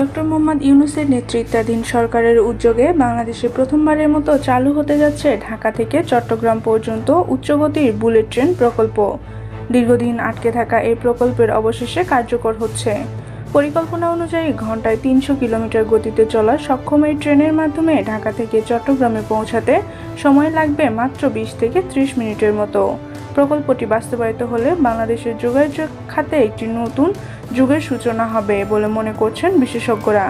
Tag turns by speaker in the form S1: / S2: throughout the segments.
S1: Doctor Mohammad ইউনুসের নেতৃত্বাধীন সরকারের উদ্যোগে বাংলাদেশে প্রথমবারের মতো চালু হতে যাচ্ছে ঢাকা থেকে চট্টগ্রাম পর্যন্ত উচ্চগতির বুলেট ট্রেন প্রকল্প। দীর্ঘদিন আটকে থাকা এই প্রকল্পের অবশেষে কার্যকর হচ্ছে। পরিকল্পনা অনুযায়ী ঘন্টায় তিনশো কিলোমিটার গতিতে চলা সক্ষম এই ট্রেনের মাধ্যমে ঢাকা থেকে চট্টগ্রামে পৌঁছাতে সময় লাগবে মাত্র বিশ থেকে ত্রিশ মিনিটের মতো। প্রকল্পটি বাস্তবায়িত হলে বাংলাদেশের যোগাযোগ খাতে একটি নতুন যুগের সূচনা হবে বলে মনে করছেন বিশেষজ্ঞরা।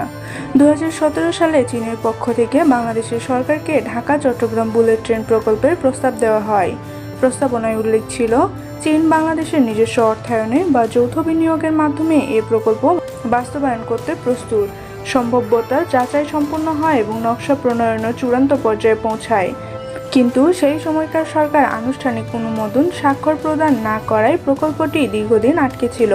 S1: দু হাজার সতেরো সালে চীনের পক্ষ থেকে বাংলাদেশের সরকারকে ঢাকা, চট্টগ্রাম বুলেট ট্রেন প্রকল্পের প্রস্তাব দেওয়া হয়। প্রস্তাবনায় উল্লেখ ছিল, চীন বাংলাদেশের নিজস্ব অর্থায়নে বা যৌথ বিনিয়োগের মাধ্যমে এ প্রকল্প বাস্তবায়ন করতে প্রস্তুত। সম্ভাব্যতা যাচাই সম্পন্ন হয় এবং নকশা প্রণয়নের চূড়ান্ত পর্যায়ে পৌঁছায়। কিন্তু সেই সময়কার সরকার আনুষ্ঠানিক অনুমোদন স্বাক্ষর প্রদান না করায় প্রকল্পটি দীর্ঘদিন আটকে ছিল।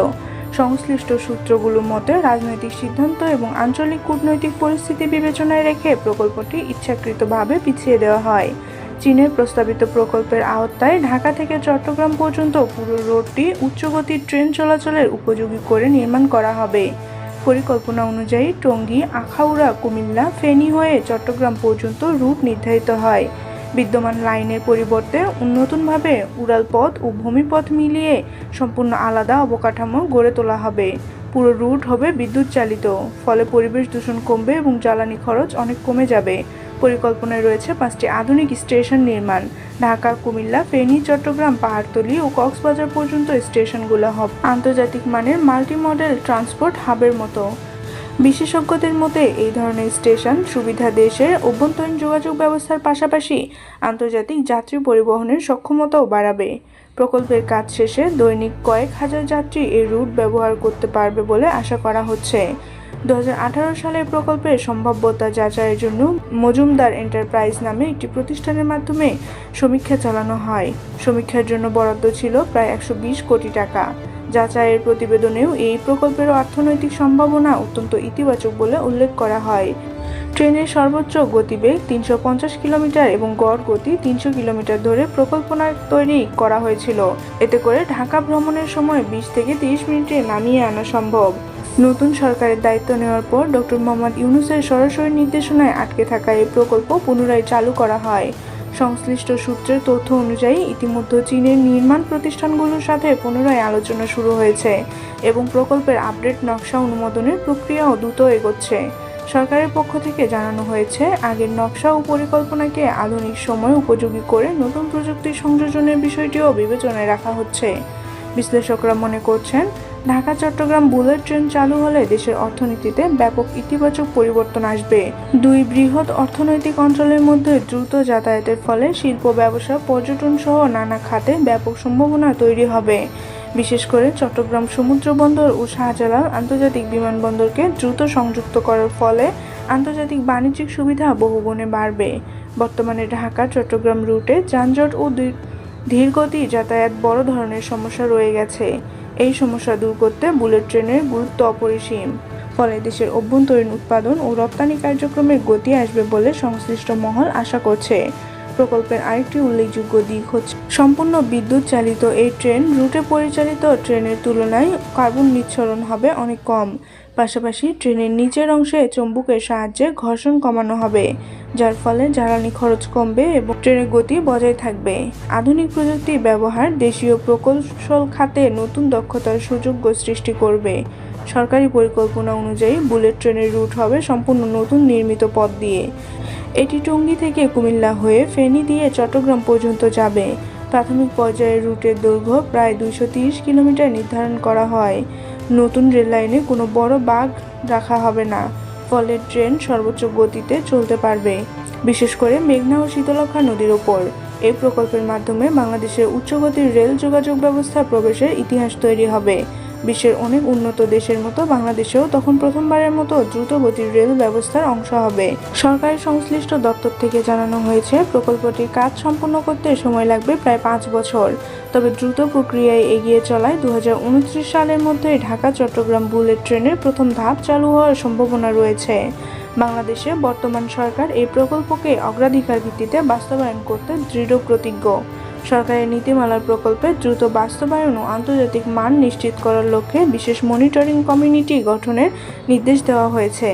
S1: সংশ্লিষ্ট সূত্রগুলোর মতে, রাজনৈতিক সিদ্ধান্ত এবং আঞ্চলিক কূটনৈতিক পরিস্থিতি বিবেচনায় রেখে প্রকল্পটি ইচ্ছাকৃতভাবে পিছিয়ে দেওয়া হয়। চীনের প্রস্তাবিত প্রকল্পের আওতায় ঢাকা থেকে চট্টগ্রাম পর্যন্ত পুরো রোডটি উচ্চগতির ট্রেন চলাচলের উপযোগী করে নির্মাণ করা হবে। পরিকল্পনা অনুযায়ী টঙ্গী, আখাউড়া, কুমিল্লা, ফেনী হয়ে চট্টগ্রাম পর্যন্ত রুট নির্ধারিত হয়। বিদ্যমান লাইনের পরিবর্তে নতুনভাবে উড়ালপথ ও ভূমিপথ মিলিয়ে সম্পূর্ণ আলাদা অবকাঠামো গড়ে তোলা হবে। পুরো রুট হবে বিদ্যুৎ চালিত, ফলে পরিবেশ দূষণ কমবে এবং জ্বালানি খরচ অনেক কমে যাবে। পরিকল্পনায় রয়েছে পাঁচটি আধুনিক স্টেশন নির্মাণ। ঢাকা, কুমিল্লা, ফেনী, চট্টগ্রাম, পাহাড়তলি ও কক্সবাজার পর্যন্ত স্টেশনগুলো হবে। আন্তর্জাতিক মানের মাল্টি মডেল ট্রান্সপোর্ট হাবের মতো। বিশেষজ্ঞদের মতে, এই ধরনের স্টেশন সুবিধা দেশের অভ্যন্তরীণ যোগাযোগ ব্যবস্থার পাশাপাশি আন্তর্জাতিক যাত্রী পরিবহনের সক্ষমতাও বাড়াবে। প্রকল্পের কাজ শেষে দৈনিক কয়েক হাজার যাত্রী এই রুট ব্যবহার করতে পারবে বলে আশা করা হচ্ছে। দু সালের প্রকল্পের সম্ভাব্যতা যাচাইয়ের জন্য মজুমদার এন্টারপ্রাইজ নামে একটি প্রতিষ্ঠানের মাধ্যমে সমীক্ষা চালানো হয়। সমীক্ষার জন্য বরাদ্দ ছিল প্রায় একশো বিশ কোটি টাকা। যাচাইয়ের প্রতিবেদনেও এই প্রকল্পের অর্থনৈতিক সম্ভাবনা অত্যন্ত ইতিবাচক বলে উল্লেখ করা হয়। ট্রেনের সর্বোচ্চ গতিবেগ তিনশো পঞ্চাশ কিলোমিটার এবং গড় গতি তিনশো কিলোমিটার ধরে প্রকল্পনা তৈরি করা হয়েছিল। এতে করে ঢাকা ভ্রমণের সময় বিশ থেকে তিরিশ মিনিটে নামিয়ে আনা সম্ভব। নতুন সরকারের দায়িত্ব নেওয়ার পর ডক্টর মোহাম্মদ ইউনুসের সরাসরি নির্দেশনায় আটকে থাকা এই প্রকল্প পুনরায় চালু করা হয়। সংশ্লিষ্ট সূত্রের তথ্য অনুযায়ী ইতিমধ্যে চীনের নির্মাণ প্রতিষ্ঠানগুলোর সাথে পুনরায় আলোচনা শুরু হয়েছে এবং প্রকল্পের আপডেট নকশা অনুমোদনের প্রক্রিয়াও দ্রুত এগোচ্ছে। সরকারের পক্ষ থেকে জানানো হয়েছে, আগের নকশা ও পরিকল্পনাকে আধুনিক সময় উপযোগী করে নতুন প্রযুক্তির সংযোজনের বিষয়টিও বিবেচনায় রাখা হচ্ছে। বিশ্লেষকরা মনে করছেন ঢাকা, চট্টগ্রাম বুলেট ট্রেন চালু হলে দেশের অর্থনীতিতে ব্যাপক ইতিবাচক পরিবর্তন আসবে। দুই বৃহৎ অর্থনৈতিক অঞ্চলের মধ্যে দ্রুত যাতায়াতের ফলে শিল্প, ব্যবসা, পর্যটন সহ নানা খাতে ব্যাপক সম্ভাবনা তৈরি হবে। বিশেষ করে চট্টগ্রাম সমুদ্র বন্দর ও শাহজালাল আন্তর্জাতিক বিমানবন্দরকে দ্রুত সংযুক্ত করার ফলে আন্তর্জাতিক বাণিজ্যিক সুবিধা বহুগুণে বাড়বে। বর্তমানে ঢাকা, চট্টগ্রাম রুটে যানজট ও ধীরগতি যাতায়াত বড় ধরনের সমস্যা রয়ে গেছে। এই সমস্যা দূর করতে বুলেট ট্রেনের গুরুত্ব অপরিসীম। ফলে দেশের অভ্যন্তরীণ উৎপাদন ও রপ্তানি কার্যক্রমের গতি আসবে বলে সংশ্লিষ্ট মহল আশা করছে। প্রকল্পের আরেকটি উল্লেখযোগ্য দিক হচ্ছে, সম্পূর্ণ বিদ্যুৎ চালিত এই ট্রেন রুটে পরিচালিত ট্রেনের তুলনায় কার্বন নিঃসরণ হবে অনেক কম। পাশাপাশি ট্রেনের নিচের অংশে চম্বুকের সাহায্যে ঘর্ষণ কমানো হবে, যার ফলে জ্বালানি খরচ কমবে এবং ট্রেনের গতি বজায় থাকবে। আধুনিক প্রযুক্তি ব্যবহার দেশীয় প্রকৌশল খাতে নতুন দক্ষতার সুযোগ সৃষ্টি করবে। সরকারি পরিকল্পনা অনুযায়ী বুলেট ট্রেনের রুট হবে সম্পূর্ণ নতুন নির্মিত পথ দিয়ে। এটি টঙ্গী থেকে কুমিল্লা হয়ে ফেনী দিয়ে চট্টগ্রাম পর্যন্ত যাবে। প্রাথমিক পর্যায়ে রুটের দৈর্ঘ্য প্রায় দুইশো কিলোমিটার নির্ধারণ করা হয়। নতুন রেল লাইনে কোনো বড় বাঘ রাখা হবে না, ফলে ট্রেন সর্বোচ্চ গতিতে চলতে পারবে। বিশেষ করে মেঘনা ও শীতলক্ষা নদীর ওপর। এই প্রকল্পের মাধ্যমে বাংলাদেশের উচ্চগতির রেল যোগাযোগ ব্যবস্থা প্রবেশের ইতিহাস তৈরি হবে। বিশ্বের অনেক উন্নত দেশের মতো বাংলাদেশেও তখন প্রথমবারের মতো দ্রুতগতির রেল ব্যবস্থার অংশ হবে। সরকারের সংশ্লিষ্ট দপ্তর থেকে জানানো হয়েছে, প্রকল্পটির কাজ সম্পূর্ণ করতে সময় লাগবে প্রায় পাঁচ বছর। তবে দ্রুত প্রক্রিয়ায় এগিয়ে চলায় দু হাজার উনত্রিশ সালের মধ্যে ঢাকা চট্টগ্রাম বুলেট ট্রেনের প্রথম ধাপ চালু হওয়ার সম্ভাবনা রয়েছে। বাংলাদেশে বর্তমান সরকার এই প্রকল্পকে অগ্রাধিকার ভিত্তিতে বাস্তবায়ন করতে দৃঢ় প্রতিজ্ঞ সরকারের নীতিমালার প্রকল্পের দ্রুত বাস্তবায়ন ও আন্তর্জাতিক মান নিশ্চিত করার লক্ষ্যে বিশেষ মনিটরিং কমিউনিটি গঠনের নির্দেশ দেওয়া হয়েছে।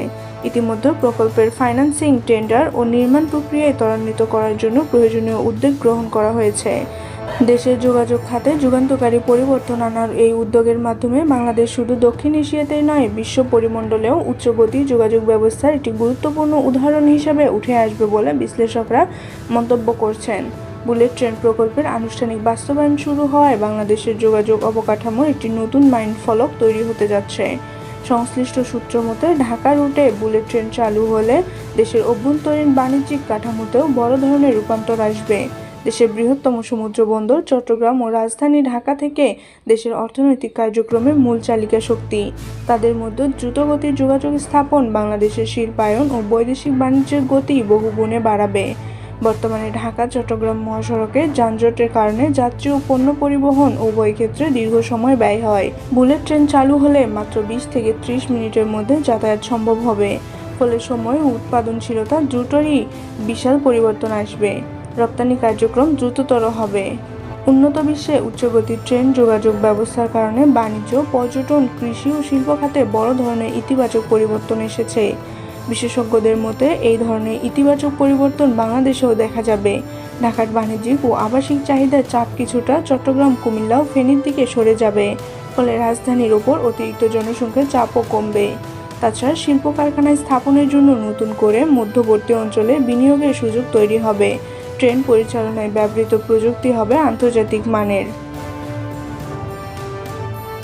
S1: ইতিমধ্যে প্রকল্পের ফাইন্যান্সিং, টেন্ডার ও নির্মাণ প্রক্রিয়ায় ত্বরান্বিত করার জন্য প্রয়োজনীয় উদ্যোগ গ্রহণ করা হয়েছে। দেশের যোগাযোগ খাতে যুগান্তকারী পরিবর্তন আনার এই উদ্যোগের মাধ্যমে বাংলাদেশ শুধু দক্ষিণ এশিয়াতেই নয়, বিশ্ব পরিমণ্ডলেও উচ্চগতি যোগাযোগ ব্যবস্থার একটি গুরুত্বপূর্ণ উদাহরণ হিসেবে উঠে আসবে বলে বিশ্লেষকরা মন্তব্য করছেন। বুলেট ট্রেন প্রকল্পের আনুষ্ঠানিক বাস্তবায়ন শুরু হওয়ায় বাংলাদেশের যোগাযোগ অবকাঠামোর একটি নতুন মাইল ফলক তৈরি হতে যাচ্ছে। সংশ্লিষ্ট সূত্র মতে, ঢাকা রুটে বুলেট ট্রেন চালু হলে দেশের অভ্যন্তরীণ বাণিজ্যিক কাঠামোতেও বড় ধরনের রূপান্তর আসবে। দেশের বৃহত্তম সমুদ্র বন্দর চট্টগ্রাম ও রাজধানী ঢাকা থেকে দেশের অর্থনৈতিক কার্যক্রমের মূল চালিকা শক্তি। তাদের মধ্যে দ্রুতগতির যোগাযোগ স্থাপন, বাংলাদেশের শিল্পায়ন ও বৈদেশিক বাণিজ্যের গতি বহুগুণে বাড়াবে। বর্তমানে ঢাকা, চট্টগ্রাম মহাসড়কে যানজটের কারণে যাত্রী ও পণ্য পরিবহন উভয় ক্ষেত্রে দীর্ঘ সময় ব্যয় হয়। বুলেট ট্রেন চালু হলে মাত্র বিশ থেকে ত্রিশ মিনিটের মধ্যে যাতায়াত সম্ভব হবে। ফলে সময় উৎপাদনশীলতা দ্রুতই বিশাল পরিবর্তন আসবে। রপ্তানি কার্যক্রম দ্রুততর হবে। উন্নত বিশ্বে উচ্চগতির ট্রেন যোগাযোগ ব্যবস্থার কারণে বাণিজ্য, পর্যটন, কৃষি ও শিল্প খাতে বড় ধরনের ইতিবাচক পরিবর্তন এসেছে। বিশেষজ্ঞদের মতে, এই ধরনের ইতিবাচক পরিবর্তন বাংলাদেশেও দেখা যাবে। ঢাকার বাণিজ্যিক ও আবাসিক চাহিদার চাপ কিছুটা চট্টগ্রাম, কুমিল্লা ও ফেনীর দিকে সরে যাবে, ফলে রাজধানীর ওপর অতিরিক্ত জনসংখ্যার চাপও কমবে। তাছাড়া শিল্প কারখানায় স্থাপনের জন্য নতুন করে মধ্যবর্তী অঞ্চলে বিনিয়োগের সুযোগ তৈরি হবে। ট্রেন পরিচালনায় ব্যবহৃত প্রযুক্তি হবে আন্তর্জাতিক মানের।